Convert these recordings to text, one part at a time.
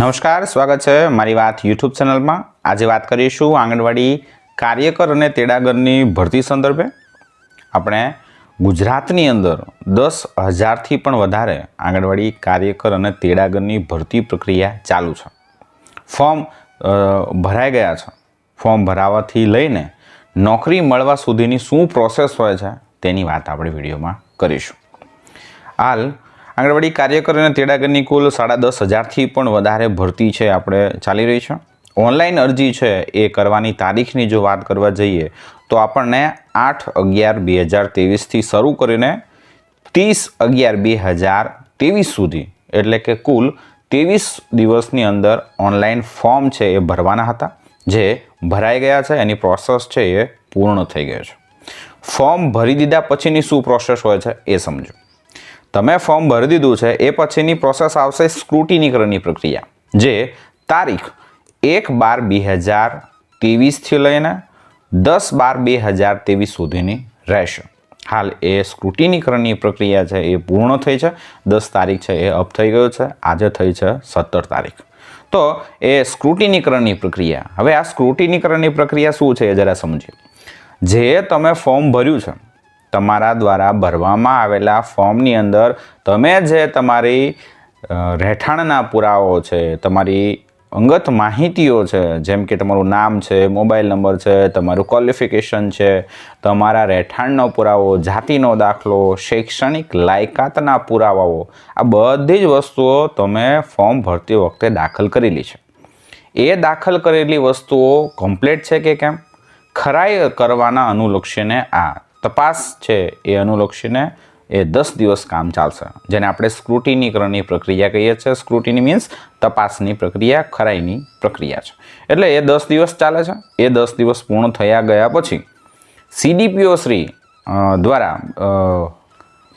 નમસ્કાર, સ્વાગત છે મારી વાત યુટ્યુબ ચેનલમાં. આજે વાત કરીશું આંગણવાડી કાર્યકર અને તેડાગરની ભરતી સંદર્ભે. આપણે ગુજરાતની અંદર દસ હજારથી પણ વધારે આંગણવાડી કાર્યકર અને તેડાગરની ભરતી પ્રક્રિયા ચાલુ છે. ફોર્મ ભરાઈ ગયા છે. ફોર્મ ભરાવાથી લઈને નોકરી મળવા સુધીની શું પ્રોસેસ હોય છે તેની વાત આપણે વિડીયોમાં કરીશું. હાલ આંગણવાડી કાર્યકર અને તેડાગરની કુલ સાડા દસ હજારથી પણ વધારે ભરતી છે આપણે ચાલી રહી છે. ઓનલાઈન અરજી છે એ કરવાની તારીખની જો વાત કરવા જઈએ તો આપણને આઠ અગિયાર બે હજાર ત્રેવીસથી શરૂ કરીને ત્રીસ અગિયાર બે હજાર ત્રેવીસ સુધી, એટલે કે કુલ ત્રેવીસ દિવસની અંદર ઓનલાઈન ફોર્મ છે એ ભરવાના હતા, જે ભરાઈ ગયા છે, એની પ્રોસેસ છે એ પૂર્ણ થઈ ગયો છે. ફોર્મ ભરી દીધા પછીની શું પ્રોસેસ હોય છે એ સમજો. તમે ફોર્મ ભરી દીધું છે, એ પછીની પ્રોસેસ આવશે સ્ક્રુટિનીકરણની પ્રક્રિયા. જે તારીખ એક બાર બે હજાર ત્રેવીસથી લઈને દસ બાર બે હજાર ત્રેવીસ સુધીની રહેશે. હાલ એ સ્ક્રુટિનીકરણની પ્રક્રિયા છે, એ પૂર્ણ થઈ છે. દસ તારીખ છે, એ અપ થઈ ગયો છે. આજે થઈ છે સત્તર તારીખ. તો એ સ્ક્રુટિનીકરણની પ્રક્રિયા. હવે આ સ્ક્રુટિનીકરણની પ્રક્રિયા શું છે એ જરા સમજીએ. જે તમે ફોર્મ ભર્યું છે તમારા દ્વારા ભરવામાં આવેલા ફોર્મની અંદર તમે જે તમારી રહેઠાણના પુરાવો છે, તમારી અંગત માહિતીઓ છે, જેમ કે તમારું નામ છે, મોબાઈલ નંબર છે, તમારું ક્વોલિફિકેશન છે, તમારા રહેઠાણનો પુરાવો, જાતિનો દાખલો, શૈક્ષણિક લાયકાતના પુરાવાઓ, આ બધી જ વસ્તુઓ તમે ફોર્મ ભરતી વખતે દાખલ કરેલી છે. એ દાખલ કરેલી વસ્તુઓ કમ્પ્લીટ છે કે કેમ? ખરાઈ કરવાના અનુલક્ષીને આ તપાસ છે એ અનુલક્ષીને એ દસ દિવસ કામ ચાલશે. જેને આપણે સ્ક્રુટિનીકરણની પ્રક્રિયા કહીએ છીએ. સ્ક્રુટિની મીન્સ તપાસની પ્રક્રિયા, ખરાઈની પ્રક્રિયા છે. એટલે એ દસ દિવસ ચાલે છે. એ દસ દિવસ પૂર્ણ થયા ગયા પછી સીડીપીઓ શ્રી દ્વારા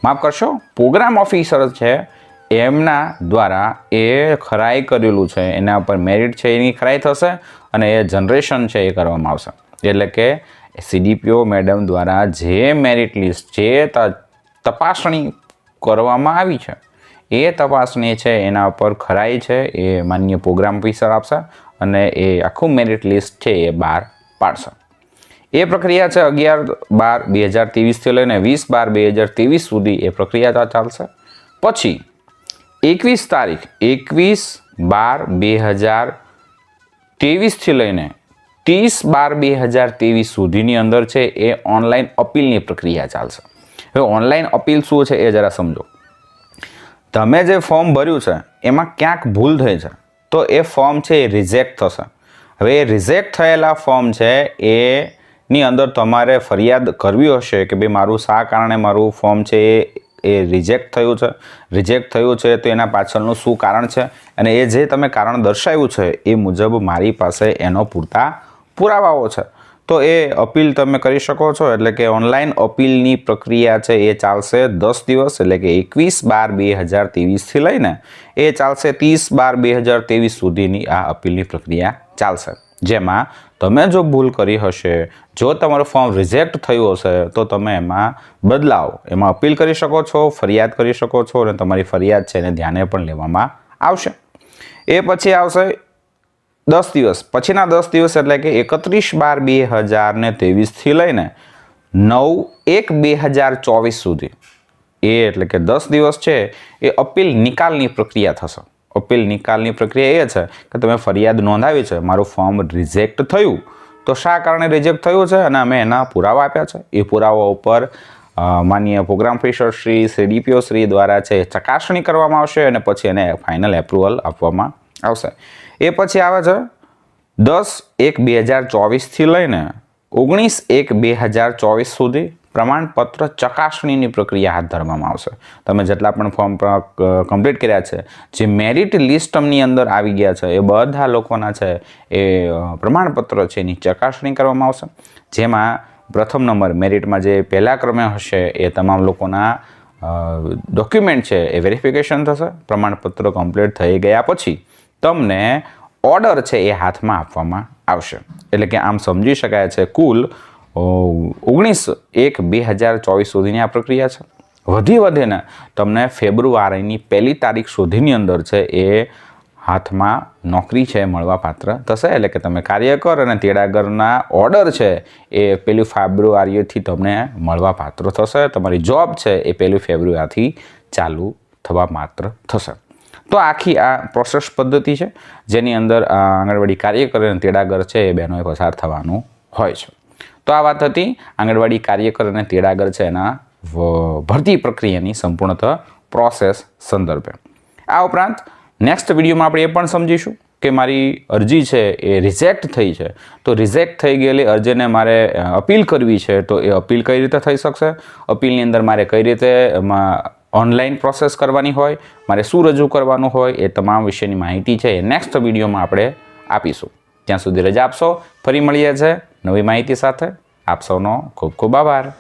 માફ કરશો, પ્રોગ્રામ ઓફિસર છે એમના દ્વારા એ ખરાઈ કરેલું છે. એના ઉપર મેરિટ છે એની ખરાઈ થશે અને એ જનરેશન છે એ કરવામાં આવશે. એટલે કે સીડીપીઓ મેડમ દ્વારા જે મેરિટ લિસ્ટ જે તપાસણી કરવામાં આવી છે. એ તપાસણી છે, એના પર ખરાઈ છે, એ માન્ય પ્રોગ્રામ ઓફિસર આપશે અને એ આખું મેરિટ લિસ્ટ છે એ બહાર પાડશે. એ પ્રક્રિયા છે અગિયાર બાર બે હજાર ત્રેવીસથી લઈને વીસ બાર બે હજાર ત્રેવીસ સુધી એ પ્રક્રિયા ચાલશે. પછી, એકવીસ તારીખ, એકવીસ બાર બે હજાર ત્રેવીસથી લઈને ત્રીસ બાર બે હજાર ત્રેવીસ સુધીની અંદર છે એ ઓનલાઈન અપીલની પ્રક્રિયા ચાલશે. હવે ઓનલાઈન અપીલ શું છે એ જરા સમજો. તમે જે ફોર્મ ભર્યું છે, એમાં ક્યાંક ભૂલ થઈ છે, તો એ ફોર્મ છે એ રિજેક્ટ થશે. હવે એ રિજેક્ટ થયેલા ફોર્મ છે એની અંદર તમારે ફરિયાદ કરવી હશે કે ભાઈ મારું શા કારણે મારું ફોર્મ છે એ એ રિજેક્ટ થયું છે. રિજેક્ટ થયું છે તો એના પાછળનું શું કારણ છે? અને એ જે તમે કારણ દર્શાવ્યું છે એ મુજબ મારી પાસે એનો પૂરતા પુરાવાઓ છે. તો એ અપીલ તમે કરી શકો છો, એટલે કે ઓનલાઈન અપીલની પ્રક્રિયા છે એ ચાલશે દસ દિવસ, એટલે કે એકવીસ બાર બે હજાર ત્રેવીસથી લઈને એ ચાલશે ત્રીસ બાર બે હજાર ત્રેવીસ સુધીની આ અપીલની પ્રક્રિયા ચાલશે. જેમાં તમે જો ભૂલ કરી હશે, જો તમારું ફોર્મ રિજેક્ટ થયું હશે, તો તમે એમાં બદલાવ, એમાં અપીલ કરી શકો છો, ફરિયાદ કરી શકો છો અને તમારી ફરિયાદ છે એને ધ્યાને પણ લેવામાં આવશે. એ પછી આવશે દસ દિવસ. પછીના દસ દિવસ એટલે કે એકત્રીસ બાર બે હજાર ને ત્રેવીસથી લઈને નવ એક બે હજાર ચોવીસ સુધી. એ એટલે કે દસ દિવસ છે, એ અપીલ નિકાલની પ્રક્રિયા થશે. અપીલ નિકાલની પ્રક્રિયા એ છે કે તમે ફરિયાદ નોંધાવી છે, મારું ફોર્મ રિજેક્ટ થયું. તો શા કારણે રિજેક્ટ થયું છે? અને અમે એના પુરાવા આપ્યા છે. એ પુરાવા ઉપર માન્ય program officer Shri CDPO Shri દ્વારા છે ચકાસણી કરવામાં આવશે અને પછી એને ફાઇનલ એપ્રુવલ આપવામાં આવશે. એ પછી આવે છે દસ એક બે હજાર ચોવીસથી લઈને ઓગણીસ એક બે હજાર ચોવીસ સુધી પ્રમાણપત્ર ચકાસણીની પ્રક્રિયા હાથ ધરવામાં આવશે. તમે જેટલા પણ ફોર્મ કમ્પ્લીટ કર્યા છે, જે મેરિટ લિસ્ટમની અંદર આવી ગયા છે, એ બધા લોકોના છે, એ પ્રમાણપત્ર છે, એની ચકાસણી કરવામાં આવશે. જેમાં પ્રથમ નંબર મેરિટમાં જે પહેલા ક્રમે હશે, એ તમામ લોકોના ડોક્યુમેન્ટ છે, એ વેરિફિકેશન થશે. પ્રમાણપત્ર કમ્પ્લીટ થઈ ગયા પછી તમને ઓર્ડર છે એ હાથમાં આપવામાં આવશે. એટલે કે આમ સમજી શકાય છે, કુલ ઓગણીસ એક બે હજાર ચોવીસ સુધીની આ પ્રક્રિયા છે. વધી વધીને તમને ફેબ્રુઆરીની પહેલી તારીખ સુધીની અંદર છે એ હાથમાં નોકરી છે મળવા પાત્ર થશે. એટલે કે તમે કાર્યકર અને તેડાગરના ઓર્ડર છે એ પેલી ફેબ્રુઆરીથી તમને મળવા પાત્ર થશે. તમારી જોબ છે એ પહેલી ફેબ્રુઆરીથી ચાલુ થવા માત્ર થશે. તો આખી આ પ્રોસેસ પદ્ધતિ છે, જેની અંદર આંગણવાડી કાર્યકર અને તેડાગર છે, એ બહેનોએ પસાર થવાનું હોય છે. તો આ વાત હતી, આંગણવાડી કાર્યકર અને તેડાગર છે એના ભરતી પ્રક્રિયાની સંપૂર્ણતઃ પ્રોસેસ સંદર્ભે. આ ઉપરાંત નેક્સ્ટ વિડીયોમાં આપણે એ પણ સમજીશું કે મારી અરજી છે એ રિજેક્ટ થઈ છે. તો રિજેક્ટ થઈ ગયેલી અરજીને મારે અપીલ કરવી છે, તો એ અપીલ કઈ રીતે થઈ શકશે? અપીલની અંદર મારે કઈ રીતે, એમાં ઓનલાઈન પ્રોસેસ કરવાની હોય, મારે શું રજૂ કરવાનું હોય એ તમામ વિશેની માહિતી છે એ નેક્સ્ટ વિડીયોમાં આપણે આપીશું. ત્યાં સુધી રજા આપશો. ફરી મળીએ છે નવી માહિતી સાથે. આપ સૌનો ખૂબ ખૂબ આભાર.